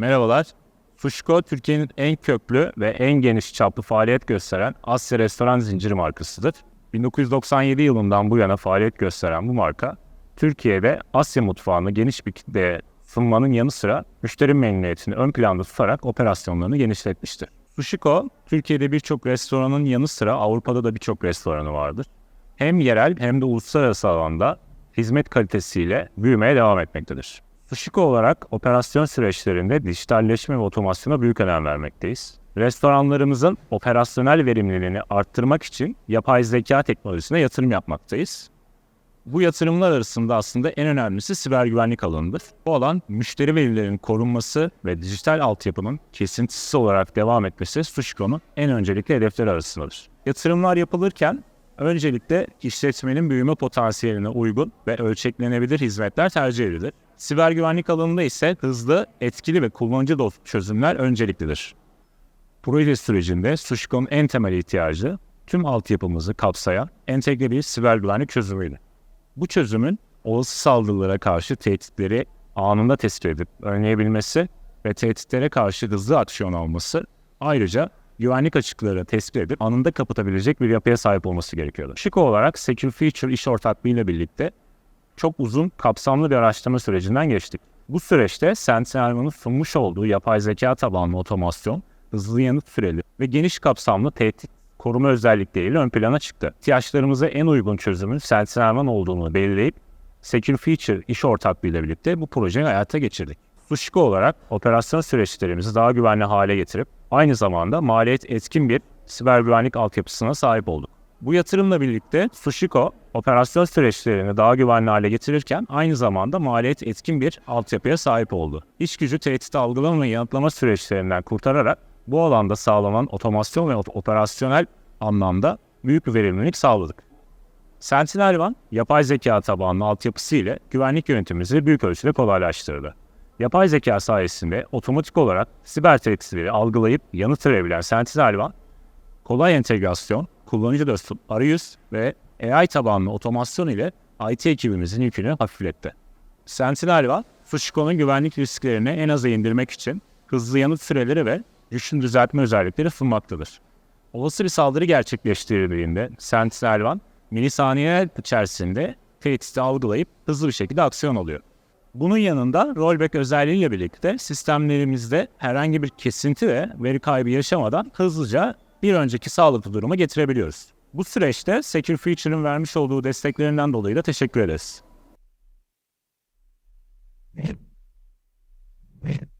Merhabalar. Fuşko, Türkiye'nin en köklü ve en geniş çaplı faaliyet gösteren Asya restoran zinciri markasıdır. 1997 yılından bu yana faaliyet gösteren bu marka, Türkiye'de Asya mutfağını geniş bir kitleye sunmanın yanı sıra müşteri memnuniyetini ön planda tutarak operasyonlarını genişletmiştir. Sushiko, Türkiye'de birçok restoranın yanı sıra Avrupa'da da birçok restoranı vardır. Hem yerel hem de uluslararası alanda hizmet kalitesiyle büyümeye devam etmektedir. Sushiko olarak operasyon süreçlerinde dijitalleşme ve otomasyona büyük önem vermekteyiz. Restoranlarımızın operasyonel verimliliğini arttırmak için yapay zeka teknolojisine yatırım yapmaktayız. Bu yatırımlar arasında aslında en önemlisi siber güvenlik alanıdır. Bu alan müşteri verilerinin korunması ve dijital altyapının kesintisiz olarak devam etmesi Sushiko'nun en öncelikli hedefleri arasındadır. Yatırımlar yapılırken öncelikle işletmenin büyüme potansiyeline uygun ve ölçeklenebilir hizmetler tercih edilir. Siber güvenlik alanında ise hızlı, etkili ve kullanıcı dostu çözümler önceliklidir. Proje sürecinde Sushiko'nun en temel ihtiyacı tüm altyapımızı kapsayan entegre bir siber güvenlik çözümüydü. Bu çözümün olası saldırılara karşı tehditleri anında tespit edip önleyebilmesi ve tehditlere karşı hızlı aksiyon alması ayrıca güvenlik açıkları tespit edip anında kapatabilecek bir yapıya sahip olması gerekiyordu. Şiko olarak Secure Feature iş ortaklığıyla birlikte çok uzun, kapsamlı bir araştırma sürecinden geçtik. Bu süreçte Sentinel'in sunmuş olduğu yapay zeka tabanlı otomasyon, hızlı yanıt süreli ve geniş kapsamlı tehdit koruma özellikleriyle ön plana çıktı. İhtiyaçlarımıza en uygun çözümün Sentinel olduğunu belirleyip Secure Feature iş ortaklığıyla birlikte bu projeyi hayata geçirdik. Sushiko olarak operasyon süreçlerimizi daha güvenli hale getirip aynı zamanda maliyet etkin bir siber güvenlik altyapısına sahip olduk. Bu yatırımla birlikte Sushiko operasyon süreçlerini daha güvenli hale getirirken aynı zamanda maliyet etkin bir altyapıya sahip oldu. İş gücü tehdit algılama ve yanıtlama süreçlerinden kurtararak bu alanda sağlanan otomasyon ve operasyonel anlamda büyük bir verimlilik sağladık. Sentinel One, yapay zeka tabanlı altyapısı ile güvenlik yönetimimizi büyük ölçüde kolaylaştırdı. Yapay zeka sayesinde otomatik olarak siber tehditleri algılayıp yanıt verebilen Sentinel One, kolay entegrasyon, kullanıcı dostu arayüz ve AI tabanlı otomasyon ile IT ekibimizin yükünü hafifletti. Sentinel One, Fuşiko'nun güvenlik risklerini en aza indirmek için hızlı yanıt süreleri ve güçlü düzeltme özellikleri sunmaktadır. Olası bir saldırı gerçekleştirildiğinde Sentinel One, milisaniyeler içerisinde tehdidi algılayıp hızlı bir şekilde aksiyon alıyor. Bunun yanında rollback özelliğiyle birlikte sistemlerimizde herhangi bir kesinti ve veri kaybı yaşamadan hızlıca bir önceki sağlıklı duruma getirebiliyoruz. Bu süreçte Secure Feature'ın vermiş olduğu desteklerinden dolayı da teşekkür ederiz.